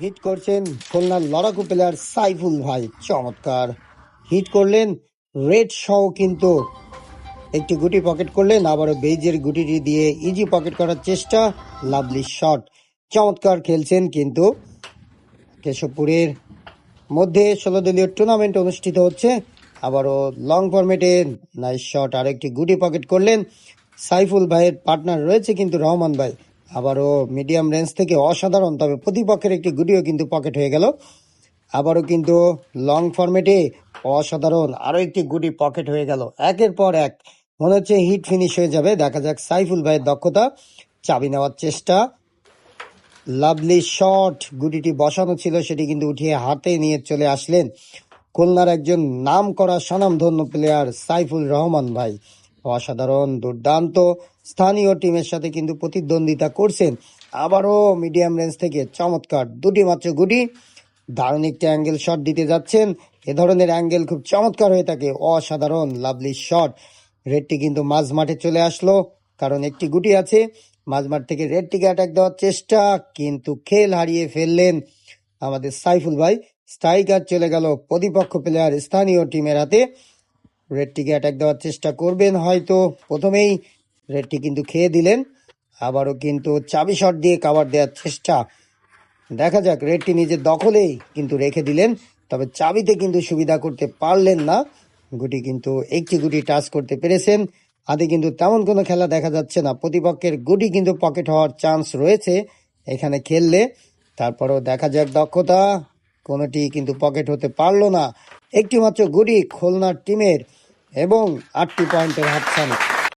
Hit করছেন খুলনার লড়াকু প্লেয়ার সাইফুল ভাই। চমৎকার। হিট করলেন রেড সহ কিন্তু। একটি গুটি পকেট করলেন, আবারও বেইজের গুটিটি দিয়ে ইজি পকেট করার চেষ্টা। Lovely shot. চমৎকার খেলছেন কিন্তু কেশবপুরের মধ্যে ষোলো দলীয় টুর্নামেন্ট অনুষ্ঠিত হচ্ছে। আবারও লং ফরম্যাটে নাইস শট আর একটি গুটি পকেট করলেন সাইফুল ভাইয়ের পার্টনার রয়েছে কিন্তু রহমান ভাই। আবারও মিডিয়াম রেঞ্জ থেকে অসাধারণ, তবে প্রতিপক্ষের একটি গুটিও কিন্তু পকেট হয়ে গেল। আবারও কিন্তু লং ফরম্যাটে অসাধারণ আরও একটি গুটি পকেট হয়ে গেল। একের পর এক, মনে হচ্ছে হিট ফিনিশ হয়ে যাবে। দেখা যাক সাইফুল ভাইয়ের দক্ষতা। চাবি নেওয়ার চেষ্টা। লাভলি শট, গুটিটি বসানো ছিল, সেটি কিন্তু উঠিয়ে হাতে নিয়ে চলে আসলেন। খুলনার একজন নাম করা স্বনামধন্য প্লেয়ার সাইফুল রহমান ভাই। অসাধারণ দুর্দান্ত। স্থানীয় টিমের সাথে কিন্তু প্রতিদ্বন্দ্বিতা করছেন আবারও মিডিয়াম রেঞ্জ থেকে চমৎকার দুটি মাত্র গুটি। দারুণ একটি অ্যাঙ্গেল শট দিতে যাচ্ছেন। এ ধরনের অ্যাঙ্গেল খুব চমৎকার হয়ে থাকে। অসাধারণ লাভলি শট রেডটি কিন্তু মাঝ মাঠে চলে আসলো, কারণ একটি গুটি আছে। মাঝমাঠ থেকে রেডটিকে অ্যাটাক দেওয়ার চেষ্টা, কিন্তু খেল হারিয়ে ফেললেন আমাদের সাইফুল ভাই। স্ট্রাইকার চলে গেল প্রতিপক্ষ প্লেয়ার স্থানীয় টিমের হাতে। রেডটিকে অ্যাটাক দেওয়ার চেষ্টা করবেন। হয়তো প্রথমেই রেডটি কিন্তু খেয়ে দিলেন। আবারও কিন্তু চাবি শট দিয়ে কাভার দেওয়ার চেষ্টা। দেখা যাক রেডটি নিজের দখলেই কিন্তু রেখে দিলেন। তবে চাবিতে কিন্তু সুবিধা করতে পারলেন না। গুটি কিন্তু একটি গুটি টাচ করতে পেরেছেন। আদে কিন্তু তেমন কোনো খেলা দেখা যাচ্ছে না। প্রতিপক্ষের গুটি কিন্তু পকেট হওয়ার চান্স রয়েছে এখানে খেললে। তারপরেও দেখা যাক দক্ষতা। কোনোটি কিন্তু পকেট হতে পারল না। একটি মাত্র গুটি খুলনার টিমের এবং আটটি পয়েন্টের হাতছানি